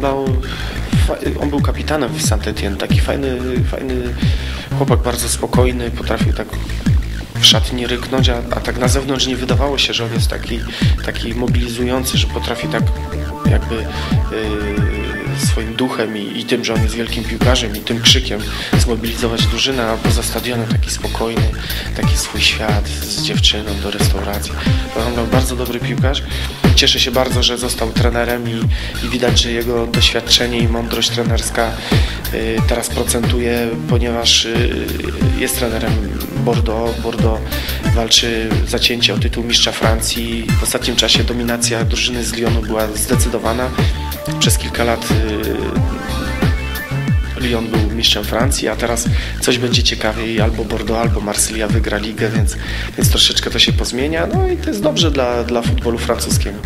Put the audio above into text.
Laurent Blanc, on był kapitanem w Saint-Étienne, taki fajny, fajny chłopak, bardzo spokojny, potrafił tak w szatni ryknąć, a, a tak na zewnątrz nie wydawało się, że on jest taki, taki mobilizujący, że potrafi tak jakby yy, swoim duchem i, i, tym, że on jest wielkim piłkarzem i tym krzykiem zmobilizować drużynę, a poza stadionem taki spokojny, taki swój świat z dziewczyną do restauracji. Był bardzo dobry piłkarz. Cieszę się bardzo, że został trenerem i, i widać, że jego doświadczenie i mądrość trenerska yy, teraz procentuje, ponieważ yy, jest trenerem Bordeaux. Bordeaux walczy zacięcie o tytuł mistrza Francji. W ostatnim czasie dominacja drużyny z Lyonu była zdecydowana. Przez kilka lat Lyon był mistrzem Francji, a teraz coś będzie ciekawiej, albo Bordeaux, albo Marsylia wygra ligę, więc, więc troszeczkę to się pozmienia. No i to jest dobrze dla, dla futbolu francuskiego.